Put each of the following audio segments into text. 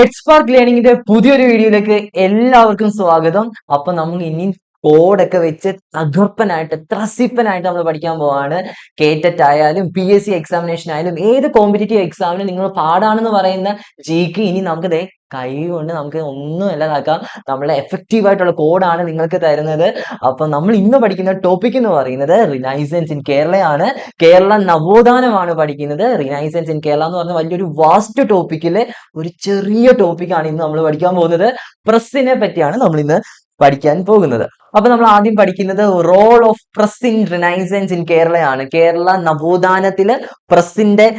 എക്സ്പാർക്ക് ലേണിംഗിന്റെ പുതിയൊരു വീഡിയോയിലേക്ക് എല്ലാവർക്കും സ്വാഗതം. അപ്പൊ നമ്മൾ ഇനി കോഡൊക്കെ വെച്ച് തകർപ്പനായിട്ട് ത്രസിപ്പനായിട്ട് നമ്മൾ പഠിക്കാൻ പോവാണ്. കേറ്ററ്റ് ആയാലും പി എസ് സി എക്സാമിനേഷൻ ആയാലും ഏത് കോമ്പറ്റേറ്റീവ് എക്സാമിന് നിങ്ങൾ പാടാണെന്ന് പറയുന്ന ജിക്ക് ഇനി നമുക്ക് ദേ കൈ കൊണ്ട് നമുക്ക് ഒന്നും അല്ലാതാക്കാം. നമ്മളെ എഫക്റ്റീവ് ആയിട്ടുള്ള കോഡാണ് നിങ്ങൾക്ക് തരുന്നത്. അപ്പൊ നമ്മൾ ഇന്ന് പഠിക്കുന്ന ടോപ്പിക് എന്ന് പറയുന്നത് റിനൈസൻസ് ഇൻ കേരളയാണ് കേരള നവോത്ഥാനമാണ് പഠിക്കുന്നത്. റിനൈസൻസ് ഇൻ കേരള എന്ന് പറഞ്ഞ വലിയൊരു വാസ്റ്റ് ടോപ്പിക്കിലെ ഒരു ചെറിയ ടോപ്പിക്കാണ് ഇന്ന് നമ്മൾ പഠിക്കാൻ പോകുന്നത്. പ്രസ്സിനെ പറ്റിയാണ് നമ്മൾ ഇന്ന് പഠിക്കാൻ പോകുന്നത്. അപ്പൊ നമ്മൾ ആദ്യം പഠിക്കുന്നത് role of press in renaissance in കേരളയാണ് Kerala നവോത്ഥാനത്തിൽ പ്രസിന്റെ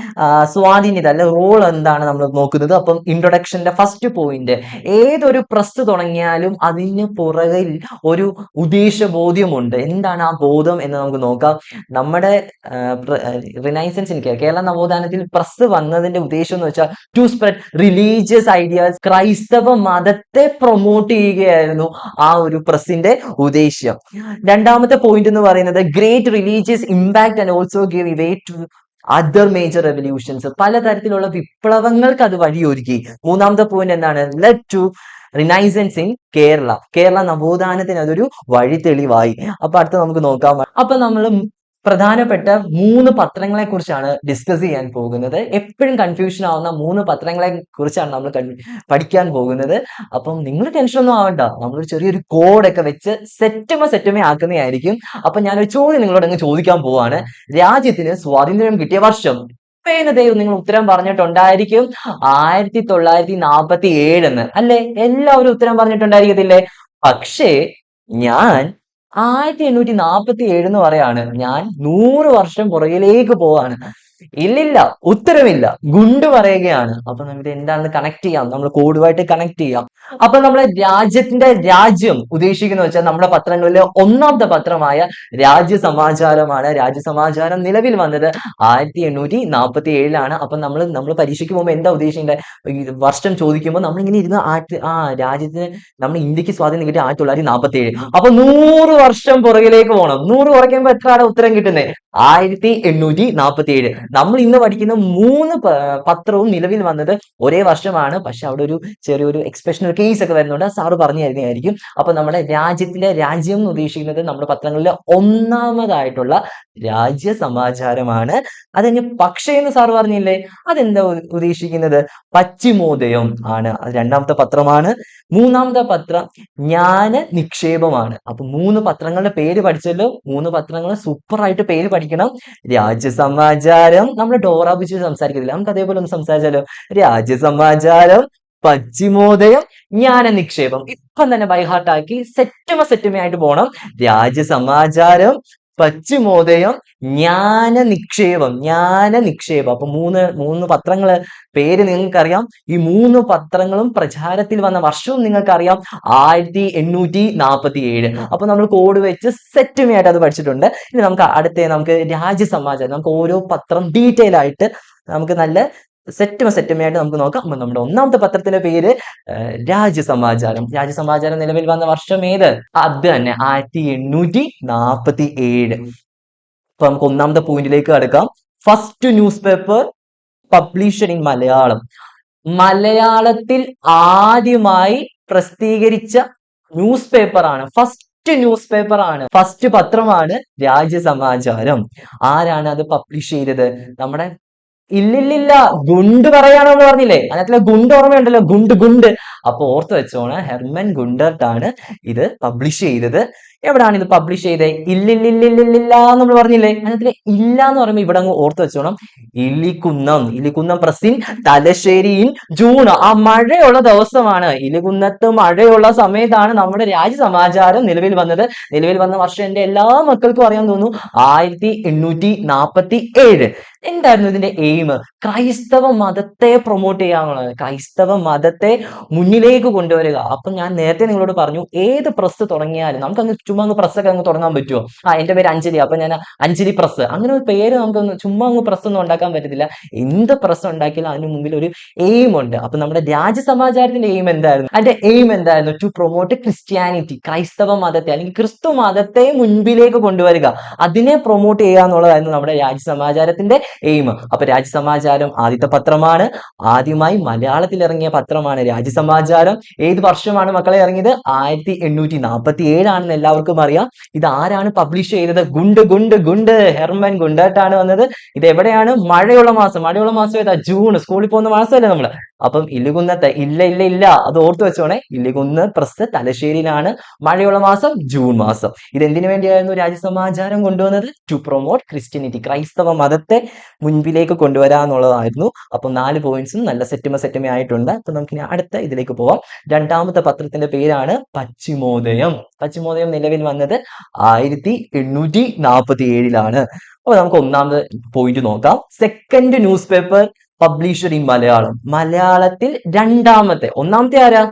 സ്വാധീനത അല്ലെ റോൾ എന്താണ് നമ്മൾ നോക്കുന്നത്? അപ്പം ഇൻട്രൊഡക്ഷന്റെ ഫസ്റ്റ് പോയിന്റ് ഏതൊരു പ്രസ് തുടങ്ങിയാലും അതിന് പുറകിൽ ഒരു ഉദ്ദേശബോധ്യമുണ്ട്. എന്താണ് ആ ബോധം എന്ന് നമുക്ക് നോക്കാം. നമ്മുടെ റിനൈസൻസ് ഇൻ കേരള നവോത്ഥാനത്തിൽ പ്രസ് വന്നതിന്റെ ഉദ്ദേശം എന്ന് വെച്ചാൽ ടു സ്പ്രെഡ് റിലീജിയസ് ഐഡിയാസ് ക്രൈസ്തവ മതത്തെ പ്രൊമോട്ട് ചെയ്യുകയായിരുന്നു. ആ ഒരു പ്രസിന്റെ ഉദ്ദേശ്യം. രണ്ടാമത്തെ പോയിന്റ് എന്ന് പറയുന്നത് great religious impact and also give way to other major revolutions പലതരത്തിലുള്ള വിപ്ലവങ്ങൾക്ക് അത് വഴിയൊരുക്കി. മൂന്നാമത്തെ പോയിന്റ് എന്താണ്? Led to renaissance in Kerala Kerala നവോത്ഥാനത്തിന് അതൊരു വഴി തെളിവായി അപ്പൊ അടുത്ത നമുക്ക് നോക്കാം. അപ്പൊ നമ്മൾ പ്രധാനപ്പെട്ട മൂന്ന് പത്രങ്ങളെ കുറിച്ചാണ് ഡിസ്കസ് ചെയ്യാൻ പോകുന്നത്. എപ്പോഴും കൺഫ്യൂഷൻ ആവുന്ന മൂന്ന് പത്രങ്ങളെ കുറിച്ചാണ് നമ്മൾ പഠിക്കാൻ പോകുന്നത്. അപ്പം നിങ്ങൾ ടെൻഷനൊന്നും ആവണ്ട. നമ്മളൊരു ചെറിയൊരു കോഡൊക്കെ വെച്ച് സെറ്റുമ സെറ്റുമേ ആക്കുന്നതായിരിക്കും. അപ്പൊ ഞാനൊരു ചോദ്യം നിങ്ങളോട് അങ്ങ് ചോദിക്കാൻ പോവാണ്. രാജ്യത്തിന് സ്വാതന്ത്ര്യം കിട്ടിയ വർഷം പേന ദൈവം നിങ്ങൾ ഉത്തരം പറഞ്ഞിട്ടുണ്ടായിരിക്കും. ആയിരത്തി തൊള്ളായിരത്തി നാൽപ്പത്തി ഏഴെന്ന് അല്ലെ? എല്ലാവരും ഉത്തരം പറഞ്ഞിട്ടുണ്ടായിരിക്കത്തില്ലേ? പക്ഷേ ഞാൻ ആയിരത്തി എണ്ണൂറ്റി നാൽപ്പത്തി ഏഴ് എന്ന് പറയാണ് ഞാൻ നൂറ് വർഷം പുറകിലേക്ക് പോവാണ്. ഇല്ലില്ല ഉത്തരമില്ല ഗുണ്ട് പറയുകയാണ്. അപ്പൊ നമുക്ക് എന്താണെന്ന് കണക്ട് ചെയ്യാം. നമ്മൾ കോഡുമായിട്ട് കണക്ട് ചെയ്യാം. അപ്പൊ നമ്മളെ രാജ്യത്തിന്റെ രാജ്യം ഉദ്ദേശിക്കുന്ന വെച്ചാൽ നമ്മുടെ പത്രങ്ങളിലെ ഒന്നാമത്തെ പത്രമായ രാജ്യസമാചാരമാണ് രാജ്യസമാചാരം രാജ്യ സമാചാരം നിലവിൽ വന്നത് ആയിരത്തി എണ്ണൂറ്റി നാൽപ്പത്തി ഏഴിലാണ് അപ്പൊ നമ്മൾ നമ്മൾ പരീക്ഷയ്ക്ക് പോകുമ്പോൾ എന്താ ഉദ്ദേശിക്കേണ്ടത്? വർഷം ചോദിക്കുമ്പോൾ നമ്മൾ ഇങ്ങനെ ഇരുന്ന് ആയിരത്തി ആ രാജ്യത്തിന് നമ്മൾ ഇന്ത്യയ്ക്ക് സ്വാധീനം കിട്ടിയ ആയിരത്തി തൊള്ളായിരത്തി നാൽപ്പത്തി ഏഴ് അപ്പൊ നൂറ് വർഷം പുറകിലേക്ക് പോകണം നൂറ് കുറയ്ക്കുമ്പോൾ എത്രയാണ് ഉത്തരം കിട്ടുന്നത്? ആയിരത്തി എണ്ണൂറ്റി നാൽപ്പത്തി ഏഴ് നമ്മൾ ഇന്ന് പഠിക്കുന്ന മൂന്ന് പത്രവും നിലവിൽ വന്നത് ഒരേ വർഷമാണ്. പക്ഷെ അവിടെ ഒരു ചെറിയൊരു എക്സ്പ്രഷൻ ഒരു കേസ് ഒക്കെ വരുന്നുണ്ട്. സാറ് പറഞ്ഞു തരുന്നതായിരിക്കും. അപ്പൊ നമ്മുടെ രാജ്യത്തിലെ രാജ്യം എന്ന് ഉദ്ദേശിക്കുന്നത് നമ്മുടെ പത്രങ്ങളിലെ ഒന്നാമതായിട്ടുള്ള രാജ്യ സമാചാരമാണ്. അത് കഴിഞ്ഞ് പക്ഷേ എന്ന് സാറ് പറഞ്ഞില്ലേ? അതെന്താ ഉദ്ദേശിക്കുന്നത്? പശ്ചിമോദയം ആണ്. രണ്ടാമത്തെ പത്രമാണ്. മൂന്നാമത്തെ പത്രം ജ്ഞാന നിക്ഷേപമാണ്. അപ്പൊ മൂന്ന് പത്രങ്ങളുടെ പേര് പഠിച്ചല്ലോ. മൂന്ന് പത്രങ്ങൾ സൂപ്പറായിട്ട് പേര് പഠിക്കണം. രാജ്യസമാചാരം നമ്മൾ ഡോറ ബുജി സംസാരിക്കത്തില്ല. നമുക്ക് അതേപോലെ ഒന്ന് സംസാരിച്ചാലോ? രാജ്യസമാചാരം പശ്ചിമോദയം ജ്ഞാന നിക്ഷേപം ഇപ്പം തന്നെ ബൈഹാർട്ടാക്കി സെറ്റുമ സെറ്റുമയായിട്ട് പോകണം രാജ്യസമാചാരം പശ്ചിമോദയം ജ്ഞാന നിക്ഷേപം ജ്ഞാന നിക്ഷേപം അപ്പൊ മൂന്ന് മൂന്ന് പത്രങ്ങൾ പേര് നിങ്ങൾക്കറിയാം. ഈ മൂന്ന് പത്രങ്ങളും പ്രചാരത്തിൽ വന്ന വർഷവും നിങ്ങൾക്കറിയാം. ആയിരത്തി എണ്ണൂറ്റി നാൽപ്പത്തി ഏഴ് അപ്പൊ നമ്മൾ കോഡ് വെച്ച് സെറ്റുമായിട്ട് അത് പഠിച്ചിട്ടുണ്ട്. ഇനി നമുക്ക് അടുത്ത നമുക്ക് രാജ്യസമാചാരം നമുക്ക് ഓരോ പത്രം ഡീറ്റെയിൽ ആയിട്ട് നമുക്ക് നല്ല സെറ്റുമ സെറ്റുമയായിട്ട് നമുക്ക് നോക്കാം. അപ്പൊ നമ്മുടെ ഒന്നാമത്തെ പത്രത്തിന്റെ പേര് രാജ്യസമാചാരം. രാജ്യസമാചാരം നിലവിൽ വന്ന വർഷം ഏത്? അത് തന്നെ ആയിരത്തി എണ്ണൂറ്റി നാൽപ്പത്തി ഏഴ് അപ്പൊ നമുക്ക് ഒന്നാമത്തെ പോയിന്റിലേക്ക് കടക്കാം. First news paper published in Malayalam. മലയാളത്തിൽ ആദ്യമായി പ്രസിദ്ധീകരിച്ച ന്യൂസ് പേപ്പർ ആണ്. ഫസ്റ്റ് ന്യൂസ് പേപ്പർ ആണ്. ഫസ്റ്റ് പത്രമാണ് രാജ്യസമാചാരം. ആരാണ് അത് പബ്ലിഷ് ചെയ്തത്? നമ്മുടെ ഇല്ലില്ലില്ല ഗുണ്ട് പറയാണെന്ന് പറഞ്ഞില്ലേ? അതിനകത്തിലെ ഗുണ്ട് ഓർമ്മയുണ്ടല്ലോ? ഗുണ്ട് ഗുണ്ട്. അപ്പൊ ഓർത്ത് വെച്ചോണം ഹെർമൻ ഗുണ്ടർട്ട് ആണ് ഇത് പബ്ലിഷ് ചെയ്തത്. എവിടാണ് ഇത് പബ്ലിഷ് ചെയ്തത് ഇല്ലില്ലില്ലില്ലില്ല നമ്മൾ പറഞ്ഞില്ലേ? അതിനകത്തിലെ ഇല്ല എന്ന് പറയുമ്പോൾ ഇവിടെ അങ്ങ് ഓർത്ത് വെച്ചോണം. ഇലിക്കുന്നം ഇലിക്കുന്നം പ്രസിൻ തലശ്ശേരിയിൽ ജൂൺ ആ മഴയുള്ള ദിവസമാണ്. ഇലികുന്നത്ത് മഴയുള്ള സമയത്താണ് നമ്മുടെ രാജ്യസമാചാരം നിലവിൽ വന്നത്. നിലവിൽ വന്ന വർഷം എന്റെ എല്ലാ മക്കൾക്കും അറിയാൻ തോന്നുന്നു ആയിരത്തി എണ്ണൂറ്റി നാൽപ്പത്തി ഏഴ് എന്തായിരുന്നു ഇതിന്റെ എയിം ക്രൈസ്തവ മതത്തെ പ്രൊമോട്ട് ചെയ്യാന്നുള്ളത് ക്രൈസ്തവ മതത്തെ മുന്നിലേക്ക് കൊണ്ടുവരിക. അപ്പൊ ഞാൻ നേരത്തെ നിങ്ങളോട് പറഞ്ഞു ഏത് പ്രസ് തുടങ്ങിയാലും നമുക്ക് അങ്ങ് ചുമ്മാ അങ്ങ് പ്രസ് ഒക്കെ അങ്ങ് തുടങ്ങാൻ പറ്റുമോ ആ എന്റെ പേര് അഞ്ജലി അപ്പൊ ഞാൻ അഞ്ജലി പ്രസ് അങ്ങനെ ഒരു പേര് നമുക്ക് ചുമ്മാ അങ്ങ് പ്രസ് ഒന്നും ഉണ്ടാക്കാൻ പറ്റത്തില്ല. എന്ത് പ്രസ് ഉണ്ടാക്കിയാലും അതിന് മുമ്പിൽ ഒരു എയിം ഉണ്ട്. അപ്പൊ നമ്മുടെ രാജ്യസമാചാരത്തിന്റെ എയിം എന്തായിരുന്നു? അതിന്റെ എയിം എന്തായിരുന്നു? ടു പ്രൊമോട്ട് ക്രിസ്ത്യാനിറ്റി ക്രൈസ്തവ മതത്തെ അല്ലെങ്കിൽ ക്രിസ്തു മതത്തെ മുൻപിലേക്ക് കൊണ്ടുവരിക. അതിനെ പ്രൊമോട്ട് ചെയ്യുക എന്നുള്ളതായിരുന്നു നമ്മുടെ രാജ്യസമാചാരത്തിന്റെ എയിം അപ്പൊ രാജ്യസമാചാരം ആദ്യത്തെ പത്രമാണ്. ആദ്യമായി മലയാളത്തിൽ ഇറങ്ങിയ പത്രമാണ് രാജ്യസമാചാരം ഏത് വർഷമാണ് മക്കളെ ഇറങ്ങിയത്? ആയിരത്തി എണ്ണൂറ്റി നാൽപ്പത്തി ഏഴാണെന്ന് എല്ലാവർക്കും അറിയാം. ഇത് ആരാണ് പബ്ലിഷ് ചെയ്തത്? ഗുണ്ട് ഗുണ്ട് ഗുണ്ട്. ഹെർമൻ ഗുണ്ടായിട്ടാണ് വന്നത്. ഇത് എവിടെയാണ്? മഴയുള്ള മാസം. മഴയുള്ള മാസം ഏതാ? ജൂൺ സ്കൂളിൽ പോകുന്ന മാസമല്ലേ നമ്മൾ. അപ്പം ഇല്ലുകുന്നത്തെ ഇല്ല ഇല്ല ഇല്ല. അത് ഓർത്തു വെച്ചോണേ. ഇല്ലുകുന്ന് പ്രസ് തലശ്ശേരിയിലാണ് മഴയുള്ള മാസം ജൂൺ മാസം. ഇത് എന്തിനു വേണ്ടിയായിരുന്നു രാജ്യസമാചാരം കൊണ്ടുവന്നത്? ടു പ്രൊമോട്ട് ക്രിസ്ത്യനിറ്റി ക്രൈസ്തവ മതത്തെ മുൻപിലേക്ക് കൊണ്ടുവരാന്നുള്ളതായിരുന്നു. അപ്പം നാല് പോയിന്റ്സും നല്ല സെറ്റുമ സെറ്റുമ ആയിട്ടുണ്ട് അപ്പൊ നമുക്ക് ഇനി അടുത്ത ഇതിലേക്ക് പോവാം. രണ്ടാമത്തെ പത്രത്തിന്റെ പേരാണ് പശ്ചിമോദയം പശ്ചിമോദയം നിലവിൽ വന്നത് ആയിരത്തി എണ്ണൂറ്റി നാൽപ്പത്തി ഏഴിലാണ് അപ്പൊ നമുക്ക് ഒന്നാമത് പോയിന്റ് നോക്കാം. Second newspaper publisher in Malayalam. മലയാളത്തിൽ രണ്ടാമത്തെ. ഒന്നാമത്തെ ആരാ?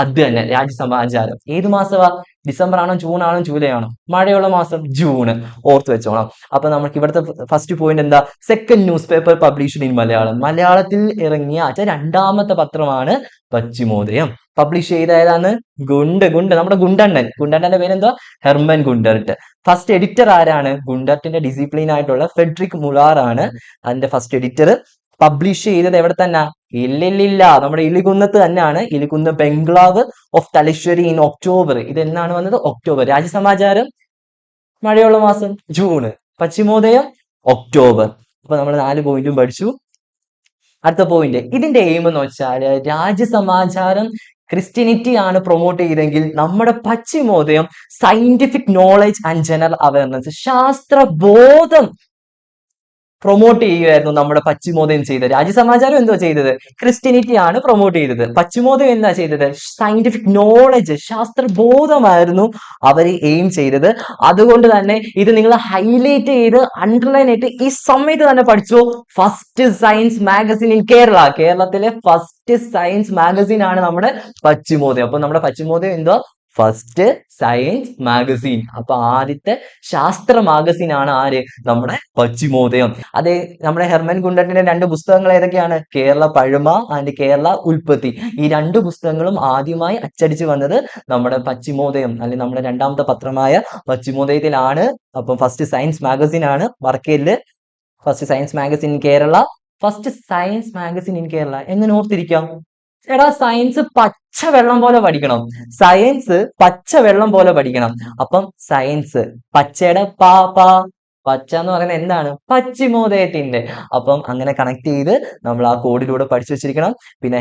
അത് തന്നെ രാജ്യസമാചാരം. ഏത് മാസമാ ഡിസംബർ ആണോ ജൂൺ ആണോ ജൂലൈ ആണോ മഴയുള്ള മാസം ജൂൺ ഓർത്ത് വെച്ചോണം. അപ്പൊ നമുക്ക് ഇവിടുത്തെ ഫസ്റ്റ് പോയിന്റ് എന്താ? Second news paper published in Malayalam മലയാളത്തിൽ ഇറങ്ങിയ അച്ഛ രണ്ടാമത്തെ പത്രമാണ് പശ്ചിമോദയം പബ്ലിഷ് ചെയ്ത ഏതാണ് ഗുണ്ട് ഗുണ്ട്. നമ്മുടെ ഗുണ്ടണ്ണൻ. ഗുണ്ടണ്ണന്റെ പേരെന്തോ ഹെർമൻ ഗുണ്ടർട്ട്. ഫസ്റ്റ് എഡിറ്റർ ആരാണ്? ഗുണ്ടർട്ടിന്റെ ഡിസിപ്ലിൻ ആയിട്ടുള്ള ഫെഡ്രിക് മുളാർ ആണ് അതിന്റെ ഫസ്റ്റ് എഡിറ്റർ പബ്ലിഷ് ചെയ്തത് എവിടെ തന്നെ? ഇല്ലില്ലില്ല. നമ്മുടെ ഇലികുന്നത്ത് തന്നെയാണ്. Illikunnu bungalow of Thalassery in October ഇത് എന്നാണ് വന്നത്? ഒക്ടോബർ രാജ്യസമാചാരം? മഴയുള്ള മാസം? ജൂണ്. പശ്ചിമോദയം? ഒക്ടോബർ അപ്പൊ നമ്മൾ നാല് പോയിന്റും പഠിച്ചു. അടുത്ത പോയിന്റ് ഇതിന്റെ എയിം എന്ന് വെച്ചാൽ രാജ്യസമാചാരം ക്രിസ്ത്യനിറ്റി ആണ് പ്രൊമോട്ട് ചെയ്തെങ്കിൽ നമ്മുടെ Paschimodayam scientific knowledge and general awareness ശാസ്ത്രബോധം promote ചെയ്യുമായിരുന്നു നമ്മുടെ പശ്ചിമോദയം ചെയ്തത് രാജ്യസമാചാരം എന്തോ ചെയ്തത്? ക്രിസ്ത്യനിറ്റി ആണ് പ്രൊമോട്ട് ചെയ്തത്. പശ്ചിമോദയം എന്താ ചെയ്തത്? സയന്റിഫിക് നോളജ് ശാസ്ത്രബോധമായിരുന്നു അവർ എയിം ചെയ്തത്. അതുകൊണ്ട് തന്നെ ഇത് നിങ്ങൾ ഹൈലൈറ്റ് ചെയ്ത് അണ്ടർലൈൻ ആയിട്ട് ഈ സമയത്ത് തന്നെ പഠിച്ചു. First science magazine in Kerala കേരളത്തിലെ ഫസ്റ്റ് സയൻസ് മാഗസിൻ ആണ് നമ്മുടെ പശ്ചിമോദയം അപ്പൊ നമ്മുടെ പശ്ചിമോദയം എന്തോ? ഫസ്റ്റ് സയൻസ് മാഗസീൻ അപ്പൊ ആദ്യത്തെ ശാസ്ത്ര മാഗസീൻ ആണ് ആര്? നമ്മുടെ പശ്ചിമോദയം അതെ നമ്മുടെ ഹെർമൻ കുണ്ടട്ടിന്റെ രണ്ട് പുസ്തകങ്ങൾ ഏതൊക്കെയാണ്? കേരള പഴമ ആൻഡ് കേരള ഉൽപ്പത്തി. ഈ രണ്ട് പുസ്തകങ്ങളും ആദ്യമായി അച്ചടിച്ചു വന്നത് നമ്മുടെ പശ്ചിമോദയം അല്ലെങ്കിൽ നമ്മുടെ രണ്ടാമത്തെ പത്രമായ പശ്ചിമോദയത്തിലാണ് അപ്പം ഫസ്റ്റ് സയൻസ് മാഗസീൻ ആണ് വർക്കേലിൽ first science magazine Kerala first science magazine in Kerala എങ്ങനെ ഓർത്തിരിക്കാം? എടാ സയൻസ് പച്ച വെള്ളം പോലെ പഠിക്കണം. സയൻസ് പച്ച വെള്ളം പോലെ പഠിക്കണം. അപ്പം സയൻസ് പച്ചയുടെ പാ പാ പച്ച എന്ന് പറയുന്നത് എന്താണ്? പശ്ചിമോദയത്തിന്റെ അപ്പം അങ്ങനെ കണക്ട് ചെയ്ത് നമ്മൾ ആ കോഡിലൂടെ പഠിച്ചു വെച്ചിരിക്കണം. പിന്നെ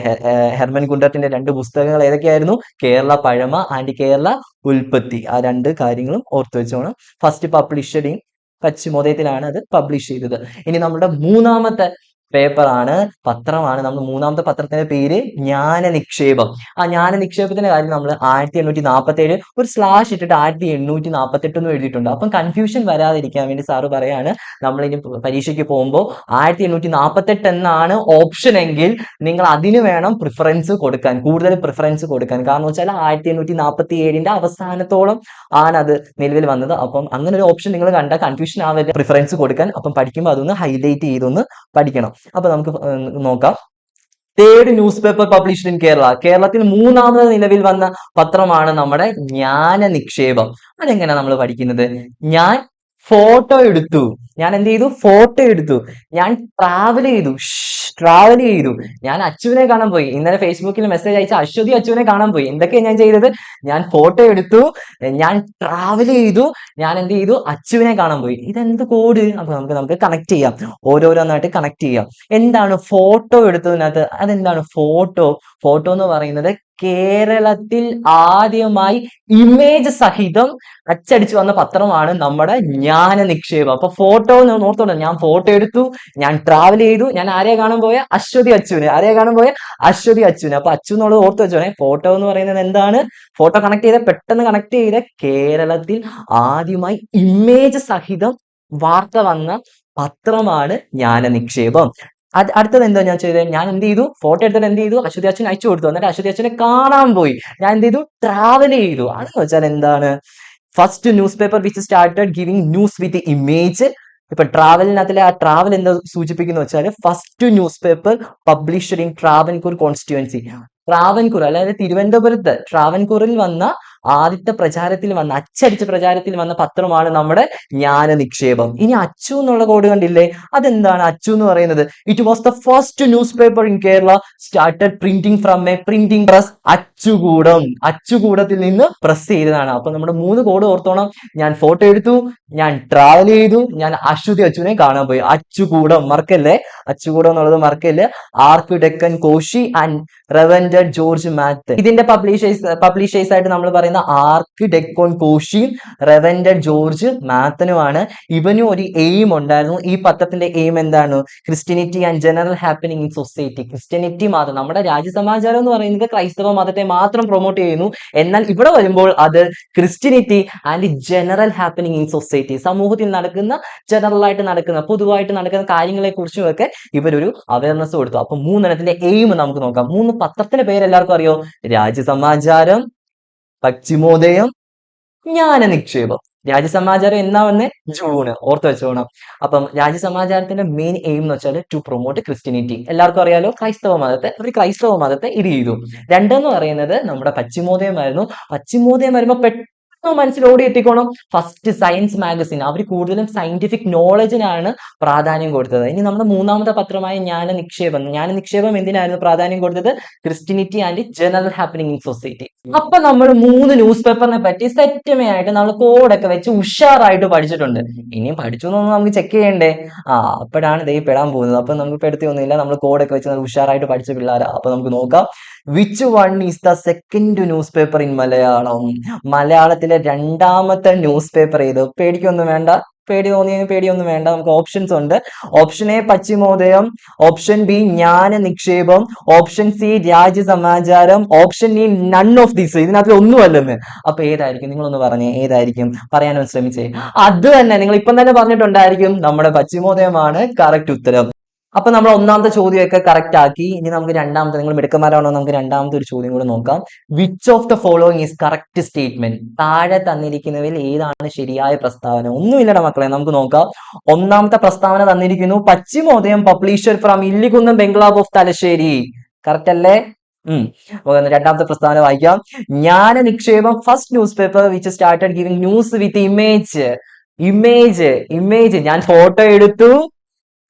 ഹെർമൻ കുണ്ടത്തിന്റെ രണ്ട് പുസ്തകങ്ങൾ ഏതൊക്കെയായിരുന്നു? കേരള പഴമ ആൻഡ് കേരള ഉൽപ്പത്തി. ആ രണ്ട് കാര്യങ്ങളും ഓർത്തു വെച്ചോണം. ഫസ്റ്റ് പബ്ലിഷ്ഡ് ഇൻ പശ്ചിമോദയത്തിലാണ് അത് പബ്ലിഷ് ചെയ്തത്. ഇനി നമ്മുടെ മൂന്നാമത്തെ പേപ്പറാണ് പത്രമാണ്. നമ്മൾ മൂന്നാമത്തെ പത്രത്തിന്റെ പേര് ജ്ഞാന നിക്ഷേപം ആ ജ്ഞാന നിക്ഷേപത്തിന്റെ കാര്യം നമ്മൾ ആയിരത്തി എണ്ണൂറ്റി നാൽപ്പത്തി ഏഴ് ഒരു സ്ലാഷ് ഇട്ടിട്ട് ആയിരത്തി എണ്ണൂറ്റി നാൽപ്പത്തി എട്ട് എന്ന് എഴുതിയിട്ടുണ്ട്. അപ്പം കൺഫ്യൂഷൻ വരാതിരിക്കാൻ വേണ്ടി സാറ് പറയാണ് നമ്മൾ ഇനി പരീക്ഷയ്ക്ക് പോകുമ്പോൾ ആയിരത്തി എണ്ണൂറ്റി നാൽപ്പത്തി എട്ട് എന്നാണ് ഓപ്ഷൻ എങ്കിൽ നിങ്ങൾ അതിന് വേണം പ്രിഫറൻസ് കൊടുക്കാൻ കൂടുതൽ പ്രിഫറൻസ് കൊടുക്കാൻ. കാരണം വെച്ചാൽ ആയിരത്തി എണ്ണൂറ്റി നാൽപ്പത്തി ഏഴിന്റെ അവസാനത്തോളം ആണ് അത് നിലവിൽ വന്നത്. അപ്പം അങ്ങനെ ഒരു ഓപ്ഷൻ നിങ്ങൾ കണ്ട കൺഫ്യൂഷൻ ആവരുത്. പ്രിഫറൻസ് കൊടുക്കാൻ അപ്പം പഠിക്കുമ്പോൾ അതൊന്ന് ഹൈലൈറ്റ് ചെയ്തൊന്ന് പഠിക്കണം. അപ്പൊ നമുക്ക് നോക്കാം. Third news paper published in Kerala കേരളത്തിൽ മൂന്നാമത് നിലവിൽ വന്ന പത്രമാണ് നമ്മുടെ ജ്ഞാന നിക്ഷേപം അതെങ്ങനെ നമ്മൾ പഠിക്കുന്നത്? ഞാൻ ഫോട്ടോ എടുത്തു. ഞാൻ എന്ത് ചെയ്തു? ഫോട്ടോ എടുത്തു. ഞാൻ ട്രാവൽ ചെയ്തു. ട്രാവൽ ചെയ്തു. ഞാൻ അച്ചുവിനെ കാണാൻ പോയി. ഇന്നലെ ഫേസ്ബുക്കിൽ മെസ്സേജ് അയച്ച അശ്വതി അച്ചുവിനെ കാണാൻ പോയി. എന്തൊക്കെയാണ് ഞാൻ ചെയ്തത്? ഞാൻ ഫോട്ടോ എടുത്തു. ഞാൻ ട്രാവൽ ചെയ്തു. ഞാൻ എന്ത് ചെയ്തു? അച്ചുവിനെ കാണാൻ പോയി. ഇതെന്ത് കോഡ് അപ്പൊ നമുക്ക് നമുക്ക് കണക്ട് ചെയ്യാം. ഓരോരോന്നായിട്ട് കണക്ട് ചെയ്യാം. എന്താണ് ഫോട്ടോ എടുത്തതിനകത്ത്? അതെന്താണ് ഫോട്ടോ ഫോട്ടോ എന്ന് പറയുന്നത് കേരളത്തിൽ ആദ്യമായി ഇമേജ് സഹിതം അച്ചടിച്ചു വന്ന പത്രമാണ് നമ്മുടെ ജ്ഞാന നിക്ഷേപം. അപ്പൊ ഫോട്ടോ ഓർത്തോളൂ ഞാൻ ഫോട്ടോ എടുത്തു ഞാൻ ട്രാവൽ ചെയ്തു ഞാൻ ആരെ കാണാൻ പോയ? അശ്വതി അച്ചുവിനെ ആരെ കാണാൻ പോയ? അശ്വതി അച്ചുവിനെ അപ്പൊ അച്ചു എന്നുള്ളത് ഓർത്ത് വെച്ചോണേ ഫോട്ടോ എന്ന് പറയുന്നത് എന്താണ്? ഫോട്ടോ കണക്ട് ചെയ്ത പെട്ടെന്ന് കണക്ട് ചെയ്ത കേരളത്തിൽ ആദ്യമായി ഇമേജ് സഹിതം വാർത്ത വന്ന പത്രമാണ് ജ്ഞാന നിക്ഷേപം. അടുത്തത് എന്താ ഞാൻ ചെയ്തത് ഞാൻ എന്ത് ചെയ്തു? ഫോട്ടോ എടുത്തിട്ട് എന്ത് ചെയ്തു? അശ്വതി അച്ഛൻ അയച്ചു കൊടുത്തു. എന്നിട്ട് അശ്വതി അച്ഛനെ കാണാൻ പോയി. ഞാൻ എന്ത് ചെയ്തു? ട്രാവൽ ചെയ്തു. അതെന്ന് വെച്ചാൽ എന്താണ്? First news paper which started giving news with image ഇപ്പൊ ട്രാവലിനകത്തിലെ ആ ട്രാവൽ എന്താ സൂചിപ്പിക്കുന്ന വെച്ചാൽ first news paper published in Travancore constituency Travancore അതായത് തിരുവനന്തപുരത്ത്. ട്രാവൻകൂറിൽ വന്ന ആദ്യത്തെ പ്രചാരത്തിൽ വന്ന അച്ചടിച്ച പ്രചാരത്തിൽ വന്ന പത്രമാണ് നമ്മുടെ ജ്ഞാന നിക്ഷേപം ഇനി അച്ചു എന്നുള്ള കോഡ് കണ്ടില്ലേ? അതെന്താണ് അച്ചു എന്ന് പറയുന്നത്? It was the first news paper in Kerala started printing from a printing press അച്ചുകൂടം. അച്ചുകൂടത്തിൽ നിന്ന് പ്രസ് ചെയ്തതാണ്. അപ്പൊ നമ്മുടെ മൂന്ന് കോഡ് ഓർത്തോണം. ഞാൻ ഫോട്ടോ എടുത്തു ഞാൻ ട്രാവൽ ചെയ്തു ഞാൻ അശ്വതി അച്ചുവിനെ കാണാൻ പോയി. അച്ചുകൂടം. മറക്കല്ലേ? അച്ചുകൂടം എന്നുള്ളത് മറക്കല്ലേ? ആർക്കു deacon Koshy and reverend George Mathan ഇതിന്റെ പബ്ലിഷേഴ്സ് പബ്ലിഷേഴ്സ് ആയിട്ട് നമ്മൾ പറയുന്ന ആർക്ക് ഡെക്കോൺ കോഷിയും റെവൻഡ് ജോർജ് മാത്തനുമാണ് ഇവനും ഒരു എയിം ഉണ്ടായിരുന്നു. ഈ പത്രത്തിന്റെ എയിം എന്താണ്? Christianity and general happening in society Christianity മാത്രം. നമ്മുടെ രാജ്യസമാചാരം എന്ന് പറയുന്നത് ക്രൈസ്തവ മതത്തെ മാത്രം പ്രൊമോട്ട് ചെയ്യുന്നു. എന്നാൽ ഇവിടെ വരുമ്പോൾ അത് Christianity and general happening in society സമൂഹത്തിൽ നടക്കുന്ന ജനറൽ ആയിട്ട് നടക്കുന്ന പൊതുവായിട്ട് നടക്കുന്ന കാര്യങ്ങളെ കുറിച്ചും ഒക്കെ ഇവരൊരു അവയർനെസ് കൊടുത്തു. അപ്പൊ മൂന്നെണ്ണത്തിന്റെ എയിം നമുക്ക് നോക്കാം. മൂന്ന് പത്രത്തിന്റെ പേര് എല്ലാവർക്കും അറിയോ? രാജ്യസമാചാരം പശ്ചിമോദയം ജ്ഞാന നിക്ഷേപം രാജ്യസമാചാരം എന്നാ വന്നേ? ജൂണ്. ഓർത്ത് വെച്ചോണം. അപ്പം രാജ്യസമാചാരത്തിന്റെ മെയിൻ എയിം എന്ന് വെച്ചാൽ ടു പ്രൊമോട്ട് ക്രിസ്ത്യനിറ്റി എല്ലാവർക്കും അറിയാലോ? ക്രൈസ്തവ മതത്തെ ഒരു ക്രൈസ്തവ മതത്തെ ഇത് ചെയ്തു. രണ്ടെന്ന് പറയുന്നത് നമ്മുടെ പശ്ചിമോദയമായിരുന്നു പശ്ചിമോദയം വരുമ്പോൾ മനസ്സിൽ ഓടി എത്തിക്കോണം ഫസ്റ്റ് സയൻസ് മാഗസിൻ അവർ കൂടുതലും സയന്റിഫിക് നോളജിനാണ് പ്രാധാന്യം കൊടുത്തത്. ഇനി നമ്മുടെ മൂന്നാമത്തെ പത്രമായ ജ്ഞാന നിക്ഷേപം. ജ്ഞാന നിക്ഷേപം എന്തിനായിരുന്നു പ്രാധാന്യം കൊടുത്തത്? Christianity and general happening in society അപ്പൊ നമ്മൾ മൂന്ന് ന്യൂസ് പേപ്പറിനെ പറ്റി സെറ്റമയായിട്ട് നമ്മൾ കോഡൊക്കെ വെച്ച് ഉഷാറായിട്ട് പഠിച്ചിട്ടുണ്ട്. ഇനിയും പഠിച്ചു എന്നൊന്നും നമുക്ക് ചെക്ക് ചെയ്യണ്ടേ? ആ അപ്പോഴാണ് ദൈവം പെടാൻ പോകുന്നത്. അപ്പൊ നമുക്ക് പെടുത്തി ഒന്നുമില്ല നമ്മൾ കോഡൊക്കെ വെച്ച് നമ്മൾ ഉഷാറായിട്ട് പഠിച്ച പിള്ളേരാ. അപ്പൊ നമുക്ക് നോക്കാം. Which one is the second news paper in Malayalam മലയാളത്തിലെ രണ്ടാമത്തെ ന്യൂസ് പേപ്പർ ഏത്? പേടിക്കൊന്നും വേണ്ട. പേടി തോന്നിയതിന് പേടിയൊന്നും വേണ്ട. നമുക്ക് ഓപ്ഷൻസ് ഉണ്ട്. Option A Paschimodayam. Option B Jnana Nikshepam. Option C Rajya Samacharam. Option E none of this ഇതിനകത്ത് ഒന്നുമല്ലെന്ന്. അപ്പൊ ഏതായിരിക്കും? നിങ്ങളൊന്ന് പറഞ്ഞേ. ഏതായിരിക്കും? പറയാനൊന്ന് ശ്രമിച്ചേ. അത് തന്നെ. നിങ്ങൾ ഇപ്പം തന്നെ പറഞ്ഞിട്ടുണ്ടായിരിക്കും. നമ്മുടെ പശ്ചിമോദയമാണ് കറക്റ്റ് ഉത്തരം. അപ്പൊ നമ്മൾ ഒന്നാമത്തെ ചോദ്യമൊക്കെ കറക്റ്റ് ആക്കി. ഇനി നമുക്ക് രണ്ടാമത്തെ നിങ്ങൾ മിടുക്കന്മാരാണോ നമുക്ക് രണ്ടാമത്തെ ഒരു ചോദ്യം കൂടെ നോക്കാം. Which of the following is correct statement താഴെ തന്നിരിക്കുന്നവയിൽ ഏതാണ് ശരിയായ പ്രസ്താവന? ഒന്നുമില്ലട മക്കളെ നമുക്ക് നോക്കാം. ഒന്നാമത്തെ പ്രസ്താവന തന്നിരിക്കുന്നു Paschimodayam publisher from Illikunnam bungalow of Thalassery. Correct അല്ലേ? ഉം. രണ്ടാമത്തെ പ്രസ്താവന വായിക്കാം. Jnana Nikshepam first news paper which started giving news with image image image ഞാൻ ഫോട്ടോ എടുത്തു.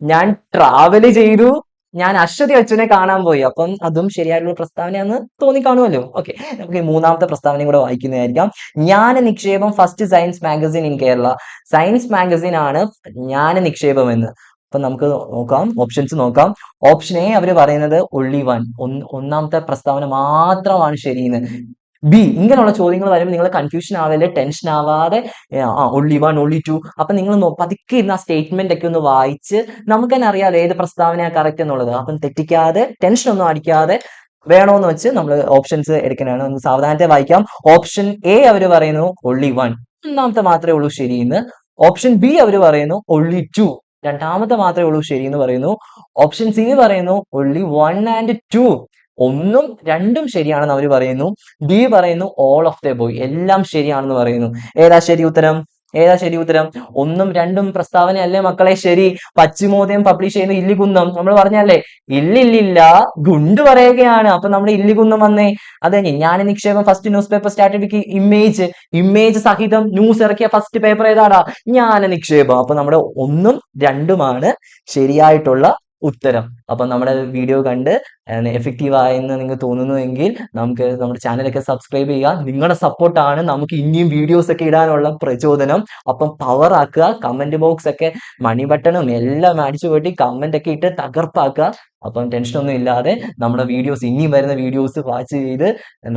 ഞാൻ ട്രാവൽ ചെയ്തു. ഞാൻ അശ്വതി അച്ഛനെ കാണാൻ പോയി. അപ്പം അതും ശരിയായിട്ടുള്ള പ്രസ്താവനയാന്ന് തോന്നി കാണുമല്ലോ ഓക്കെ നമുക്ക് മൂന്നാമത്തെ പ്രസ്താവനയും കൂടെ വായിക്കുന്നതായിരിക്കാം. Jnana Nikshepam first science magazine in Kerala science magazine ആണ് ജ്ഞാന നിക്ഷേപം എന്ന് അപ്പൊ നമുക്ക് നോക്കാം. ഓപ്ഷൻസ് നോക്കാം. ഓപ്ഷൻ എ അവർ പറയുന്നത് ഒള്ളി വൺ ഒന്നാമത്തെ പ്രസ്താവന മാത്രമാണ് ശരിയെന്ന്. ബി ഇങ്ങനെയുള്ള ചോദ്യങ്ങൾ വരുമ്പോൾ നിങ്ങൾ കൺഫ്യൂഷൻ ആവല്ലേ ടെൻഷൻ ആവാതെ ഒള്ളി വൺ ഒള്ളി ടു അപ്പൊ നിങ്ങൾ പതുക്കെ ഇരുന്ന് ആ സ്റ്റേറ്റ്മെന്റ് ഒക്കെ ഒന്ന് വായിച്ച് നമുക്ക് തന്നെ അറിയാലോ ഏത് പ്രസ്താവന കറക്റ്റ് എന്നുള്ളത്. അപ്പം തെറ്റിക്കാതെ ടെൻഷൻ ഒന്നും അടിക്കാതെ വേണോന്ന് വെച്ച് നമ്മൾ ഓപ്ഷൻസ് എടുക്കാനാണ് ഒന്ന് സാവധാനത്തെ വായിക്കാം. ഓപ്ഷൻ എ അവർ പറയുന്നു ഒള്ളി വൺ ഒന്നാമത്തെ മാത്രമേ ഉള്ളൂ ശരി എന്ന്. ഓപ്ഷൻ ബി അവർ പറയുന്നു ഒള്ളി ടു രണ്ടാമത്തെ മാത്രമേ ഉള്ളൂ ശരി എന്ന് പറയുന്നു. ഓപ്ഷൻ സി പറയുന്നു ഒള്ളി വൺ ആൻഡ് ടു ഒന്നും രണ്ടും ശരിയാണെന്ന് അവർ പറയുന്നു. ബി പറയുന്നു ഓൾ ഓഫ് ദ ബോയ് എല്ലാം ശരിയാണെന്ന് പറയുന്നു. ഏതാ ശരി ഉത്തരം? ഏതാ ശരി ഉത്തരം? ഒന്നും രണ്ടും പ്രസ്താവന അല്ലേ മക്കളെ? ശരി. പശ്ചിമോദയം പബ്ലിഷ് ചെയ്യുന്ന ഇല്ലികുന്നം. നമ്മൾ പറഞ്ഞല്ലേ ഇല്ലില്ലില്ല ഗുണ്ട് പറയുകയാണ്. അപ്പൊ നമ്മുടെ ഇല്ലികുന്നം വന്നേ. അതെ ഞാൻ നിക്ഷേപം ഫസ്റ്റ് ന്യൂസ് പേപ്പർ സ്റ്റാറ്റിഫിക് ഇമേജ് ഇമേജ് സഹിതം ന്യൂസ് ഇറക്കിയ ഫസ്റ്റ് പേപ്പർ ഏതാടാ? ഞാൻ നിക്ഷേപം. അപ്പൊ നമ്മുടെ ഒന്നും രണ്ടുമാണ് ശരിയായിട്ടുള്ള ഉത്തരം. അപ്പൊ നമ്മുടെ വീഡിയോ കണ്ട് എഫക്റ്റീവ് ആയെന്ന് നിങ്ങൾക്ക് തോന്നുന്നുവെങ്കിൽ നമുക്ക് നമ്മുടെ ചാനലൊക്കെ സബ്സ്ക്രൈബ് ചെയ്യുക. നിങ്ങളുടെ സപ്പോർട്ടാണ് നമുക്ക് ഇനിയും വീഡിയോസ് ഒക്കെ ഇടാനുള്ള പ്രചോദനം. അപ്പം പവർ ആക്കുക. കമന്റ് ബോക്സ് ഒക്കെ മണി ബട്ടണും എല്ലാം അടിച്ചു കൂട്ടി കമന്റ് ഒക്കെ ഇട്ട് തകർപ്പാക്കുക. അപ്പം ടെൻഷനൊന്നും ഇല്ലാതെ നമ്മുടെ വീഡിയോസ് ഇനിയും വരുന്ന വീഡിയോസ് വാച്ച് ചെയ്ത്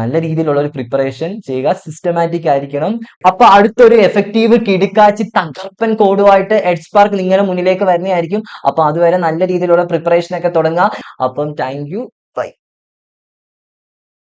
നല്ല രീതിയിലുള്ള ഒരു പ്രിപ്പറേഷൻ ചെയ്യുക. സിസ്റ്റമാറ്റിക് ആയിരിക്കണം. അപ്പൊ അടുത്തൊരു എഫക്റ്റീവ് കിടുക്കാച്ചി തകർപ്പൻ കോഡുമായിട്ട് എഡ്സ്പാർക്ക് നിങ്ങളുടെ മുന്നിലേക്ക് വരുന്നതായിരിക്കും. അപ്പൊ അതുവരെ നല്ല രീതിയിലുള്ള പ്രിപ്പറേഷൻ ഒക്കെ തുടങ്ങുക അപ്പം താങ്ക് യു ബൈ